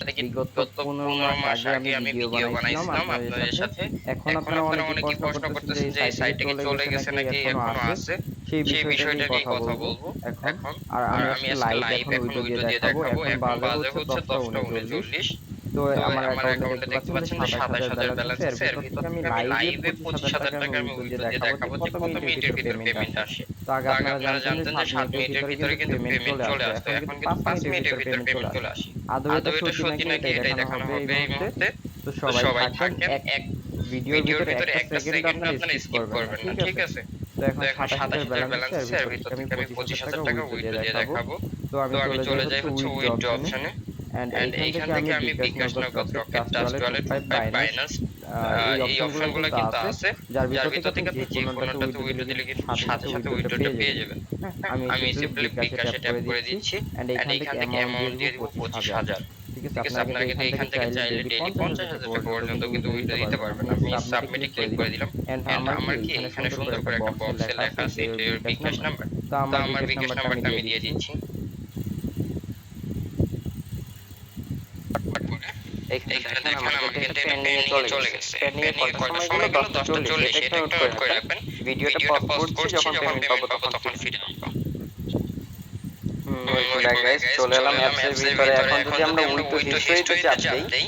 বিগত পনেরো মাস আগে আমি ভিডিও বানাইছিলাম আপনাদের সাথে এখন আপনারা অনেকেই প্রশ্ন করতেছেন যে এই সাইটে কি চলে গেছে নাকি এখনও আছে? সেই বিষয়টা নিয়ে কথা বলব এখন। আর আমি আজকে লাইভ এখন ভিডিও দিয়ে দেখাবো এখন বাজে হচ্ছে দশটা উনচল্লিশ। তো আমার অ্যাকাউন্টে দেখতে পাচ্ছেন যে সাতাশ হাজার ব্যালেন্স আছে। এর ভিতর থেকে আমি লাইভে টাকা আমি উইথড্র দিয়ে দেখাবো যে কত মিনিটের ভিতর পেমেন্ট আসে। তো আগে আপনারা জানতেন যে সাত মিনিটের ভিতরে কিন্তু পেমেন্ট চলে আসতো এখন কিন্তু পাঁচ মিনিটের ভিতর পেমেন্ট চলে আসে। আদৌ এটা সত্যি নাকি এটাই দেখানো হবে এই মুহূর্তে? তো সবাই থাকেন এক ভিডিওর ভিতরে একটা সেকেন্ড আপনারা স্কিপ করবেন। না ঠিক আছে? তো এখন এখন সাতাশ সাতাশ হাজার হাজার ব্যালেন্স ব্যালেন্স আছে এর ভিতর থেকে আমি পঁচিশ হাজার টাকা উইথড্র দিয়ে দেখাবো তো তো আমি চলে যাই হচ্ছে উইথড্র অপশনে এন্ড এইখান থেকে আমি bKash Nagad Rocket Trust Wallet by Binance এই অপশনগুলো কিন্তু আছে। যার ভিতর থেকে আপনি যে কোনোটাতে উইথড্র দিলে কিন্তু সাথে সাথে উইথড্রটা পেয়ে যাবেন আমি আমি সিম্পলি বিকাশে ট্যাপ করে দিচ্ছি। এন্ড এইখান থেকে অ্যামাউন্ট দিয়ে দিব পঁচিশ হাজার। ঠিক আছে? আপনারা কিন্তু এখান থেকে চাইলে ডেইলি পঞ্চাশ হাজার টাকা পর্যন্ত কিন্তু উইথড্র দিতে পারবেন। আমি সাবমিটে ক্লিক করে দিলাম। এন্ড আমার কি এখানে সুন্দর করে একটা বক্সে লেখা আছে বিকাশ নাম্বার তো তো আমার বিকাশ নাম্বারটা আমি দিয়ে দিচ্ছি এখানে চলে গেছে। পেন্ডিং কয়টার সময় গেল দশটা চল্লিশ এটা নোট করে রাখবেন। ভিডিওটা পজ করছি যখন পেমেন্ট পাবো তখন ফিরে আসব। চলে এলাম অ্যাপসের ভিতরে। এখন যদি আমরা উইথড্র হিস্ট্রিতে চাপ দেই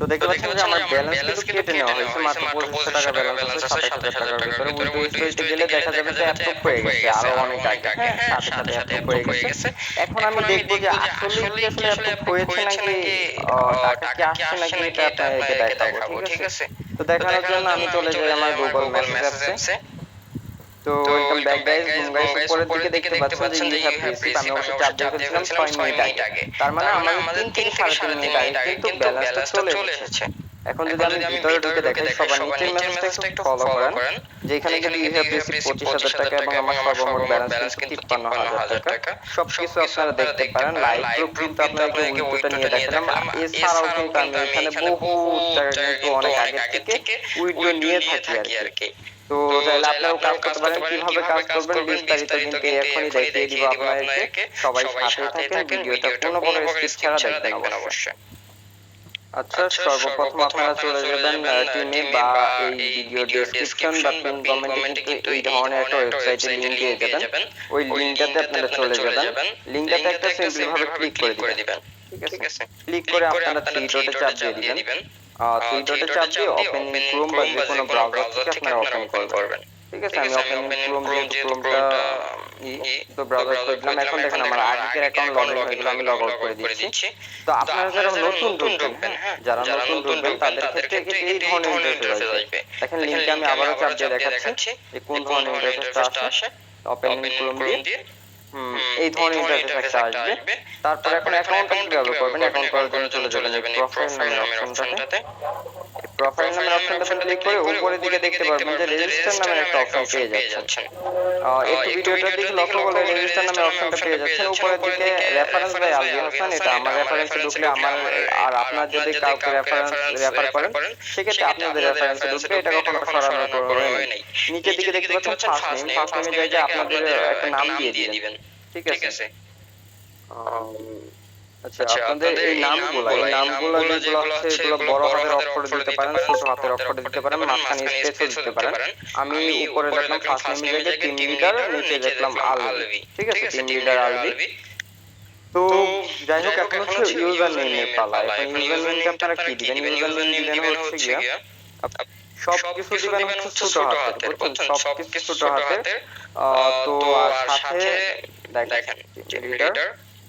তো দেখতে পাচ্ছেন যে আমার ব্যালেন্স কিন্তু কেটে নেওয়া হয়েছে মাত্র পঁচিশশো টাকা ব্যালেন্স আছে সাতাশ হাজার টাকার ভিতরে উইথড্র হিস্ট্রিতে গেলে দেখা যাবে যে অ্যাপ্রুভ হয়ে গেছে আরও অনেক আগে সাথে সাথে অ্যাপ্রুভ হয়ে গেছে। এখন আমি দেখব যে আসলে কি আসলে অ্যাপ্রুভ হয়েছে নাকি টাকা কি আসছে নাকি এটা আপনাদেরকে দেখাবো ঠিক আছে? তো দেখানোর জন্য আমি চলে যাই আমার গুগল মেসেজ অ্যাপসে। তো ওয়েলকাম ব্যাক গাইস গাইস উপরের দিকে দেখতে পাচ্ছেন যে হ্যাভ রিসিভ আমি অবশ্যই চাপ দিয়ে ফেলছিলাম 6 মিনিট আগে। তার মানে আমাদের 3 থেকে 3.5 মিনিট আগে কিন্তু ব্যালেন্সটা চলে এসেছে। এখন যদি আমি ভিতরে ঢুকে দেখাই সবার নিচের মেসেজটা একটু ফলো করেন যেখানে কিন্তু ইউ হ্যাভ রিসিভ 25000 টাকা এবং আমার সর্বমোট ব্যালেন্স কিন্তু 53000 টাকা। সবকিছু আপনারা দেখতে পারেন লাইভ প্রুফ কিন্তু আপনাকে উইথড্রটা নিয়ে দেখালাম এছাড়াও কিন্তু আমি এখানে বহু টাকা কিন্তু অনেক আগে থেকে উইথড্র নিয়ে থাকি আর কি তো তাহলে আপনারাও কাজ করতে পারেন কীভাবে কাজ করবেন বিস্তারিত কিন্তু এখনই দেখিয়ে দিব আপনাদেরকে সবাই সাথে থাকেন ভিডিওটা কোনো কোনো স্কিপ ছাড়া দেখবেন অবশ্যই। আচ্ছা সর্বপ্রথম আপনারা চলে যাবেন টিমে বা এই ভিডিও ডেসক্রিপশন বা পিন কমেন্টে কিন্তু এই ধরনের একটা ওয়েবসাইটের লিংক পেয়ে যাবেন। ওই লিংকটাতে আপনারা চলে যাবেন। লিংকটাতে একটা সিম্পল ভাবে ক্লিক করে দিবেন। ঠিক আছে? ক্লিক করে আপনারা থ্রি ডটে চাপ দিয়ে দিবেন থ্রি ডটে চাপ দিয়ে ওপেন ক্রোম বা যে কোনো ব্রাউজার থেকে আপনারা ওপেন করবেন। ঠিক আছে আমি ওপেন ক্রোম যেহেতু ক্রোমটা তো ব্রাউজার করে দিলাম এখন দেখেন আমার আগের অ্যাকাউন্ট লগ ইন হয়ে গেল আমি লগ আউট করে দিচ্ছি। তো আপনারা যারা নতুন ঢুকবেন যারা নতুন ঢুকবেন তাদের ক্ষেত্রে কিন্তু এই ধরনের ইন্টারফেস আসবে। দেখেন লিংকটা আমি আবারও চাপ দিয়ে দেখাচ্ছি যে কোন ধরনের ইন্টারফেসটা আসে ওপেন ক্রোম দিয়ে। এই ধরনের ইন্টারফেস একটা আসবে। তারপর এখন অ্যাকাউন্ট কীভাবে করবেন? অ্যাকাউন্ট করার জন্য চলে যাবেন এই প্রোফাইল নামের অপশনটাতে প্রোফাইল নামের অপশনটাতে ক্লিক করে উপরের দিকে দেখতে পারবেন যে রেজিস্টার নামের একটা অপশন পেয়ে যাচ্ছেন। একটু ভিডিওটার দিকে লক্ষ্য করলে রেজিস্টার নামের অপশনটা পেয়ে যাচ্ছেন। উপরের দিকে রেফারেন্স বাই আলবি হাসান এটা আমার রেফারেন্সে ঢুকলে আমার আর আপনার যদি কাউকে রেফারেন্স রেফার করেন সেক্ষেত্রে আপনাদের রেফারেন্সে ঢুকবে এটা কখনো প্রয়োজন নেই। নিচের দিকে দেখতে পাচ্ছেন ফার্স্ট নেম ফার্স্ট নেমের জায়গায় আপনাদের একটা নাম দিয়ে দিবেন। ঠিক আছে? আচ্ছা আপনাদের এই নামগুলো এই নামগুলো যেগুলো আছে এগুলো বড় হাতের অক্ষরে দিতে পারেন ছোট হাতের অক্ষরে দিতে পারেন মাঝখানে স্পেসও দিতে পারেন। আমি উপরে দেখলাম ফার্স্ট নেমের জায়গায় টিম লিডার নিচে দেখলাম আলবি ঠিক আছে টিম লিডার আলবি তো যাই হোক এখন হচ্ছে ইউজার নেমের পালা। এখন ইউজার নেমটা আপনারা কি দিবেন? ইউজার নেম দিবেন হচ্ছে গিয়া সব কিছু দিবেন হচ্ছে ছোট হাতের বুঝছেন? সব কিছু ছোট হাতের। আহ, তো আর সাথে দেখেন লিডার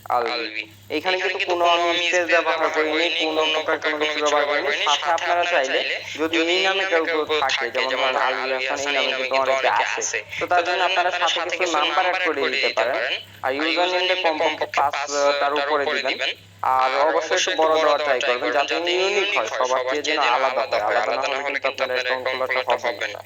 আলবি। এখানে কিন্তু কোনো আমি স্পেস ব্যবহার করিনি কোনো প্রকার কোনো কিছু ব্যবহার করিনি। সাথে আপনারা চাইলে যদি এই নামে কেউ কেউ থাকে যেমন আলবি হাসান এই নামে কিন্তু অনেকে আছে। তো তার জন্য আপনারা সাথে কিছু নাম্বার অ্যাড করে দিতে পারেন আর ইউজার নেমটা কমপক্ষে পাঁচ তার উপরে দিবেন। আর অবশ্যই একটু বড় দেওয়ার ট্রাই করবেন যাতে ইউনিক হয়। সবার চেয়ে যেন আলাদা হয়। আলাদা না হলে কিন্তু আপনার অ্যাকাউন্ট খোলাটা হবে না।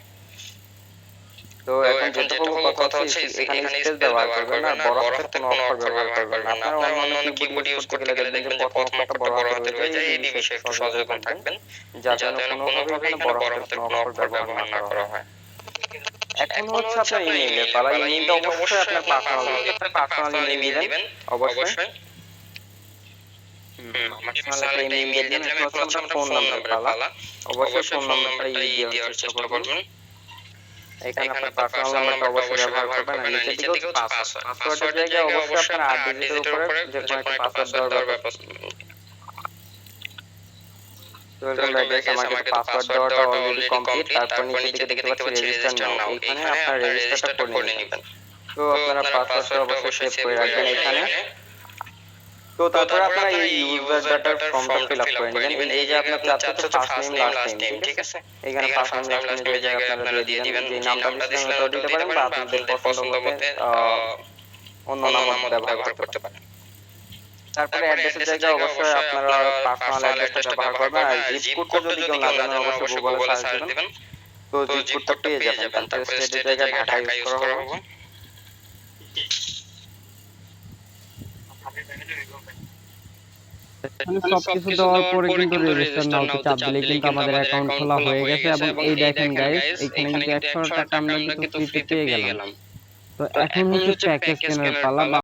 তো এখন যেটুকু কথা হচ্ছে এখানে স্পেস ব্যবহার করবেন না বড় হাতের কোনো অক্ষর ব্যবহার করবেন না। আপনারা অন্যান্য কিবোর্ড ইউজ করতে গেলে দেখবেন যে প্রথম একটা বড় হাতের হয়ে যায় এই বিষয়ে একটু সচেতন থাকবেন যাতে কোনোভাবে এখানে বড় হাতের কোনো অক্ষর ব্যবহার না করা হয়। এখন হচ্ছে আপনার ইমেইলের পালা ইমেইলটা অবশ্যই আপনার পার্সোনাল আপনার পার্সোনাল ইমেইল দিবেন অবশ্যই। দিয়ে আমরা ফোন নাম্বার পালা অবশ্যই ফোন নাম্বারটা দেওয়ার চেষ্টা করবেন এখানে আপনার পার্সোনাল নাম্বারটা অবশ্যই ব্যবহার করবেন আর নিচের দিকে পাসওয়ার্ড পাসওয়ার্ডের জায়গায় অবশ্যই আপনার আট ডিজিটের উপরে যে কোনো একটা পাসওয়ার্ড দেওয়ার আমাকে পাসওয়ার্ড দেওয়াটা অলরেডি কমপ্লিট তারপর নিচের দিকে দেখতে পাচ্ছি রেজিস্টার নাও এখানে আপনার রেজিস্টারটা করে নেবেন তো আপনারা পাসওয়ার্ডটা অবশ্যই সেভ করে রাখবেন এখানে। তো তারপরে আপনারা এই ইউজার ডাটার ফর্মটা ফিল আপ করে নেবেন। এই যে আপনার চাচ্ছেন তো ফার্স্ট নেম লাস্ট নেম ঠিক আছে? এখানে ফার্স্ট নেম লাস্ট নেম জায়গায় আপনারা দিয়ে দিবেন। যে নামটা দিচ্ছেন ওটা দিতে পারেন বা আপনাদের পছন্দ মতে অন্য নাম ব্যবহার করতে পারেন। তারপরে অ্যাড্রেসের জায়গায় অবশ্যই আপনারা পার্সোনাল অ্যাড্রেসটা ব্যবহার করবেন আর জিপ কোডটা যদি কেউ না জানেন অবশ্যই গুগলে সার্চ দিবেন তো জিপ কোডটা পেয়ে যাবেন। তারপরে স্টেটের জায়গায় ঢাকা ইউজ করা হবে। সবকিছু দেওয়ার পরে কিন্তু রেজিস্টার নাও চাপ দিলে কিন্তু আমাদের অ্যাকাউন্ট খোলা হয়ে গেছে এবং এই দেখেন গাইস এখানে কিন্তু একশো টাকা আমরা কিন্তু ফ্রিতে পেয়ে গেলাম তো এখন হচ্ছে প্যাকেজ কেনার পালা বা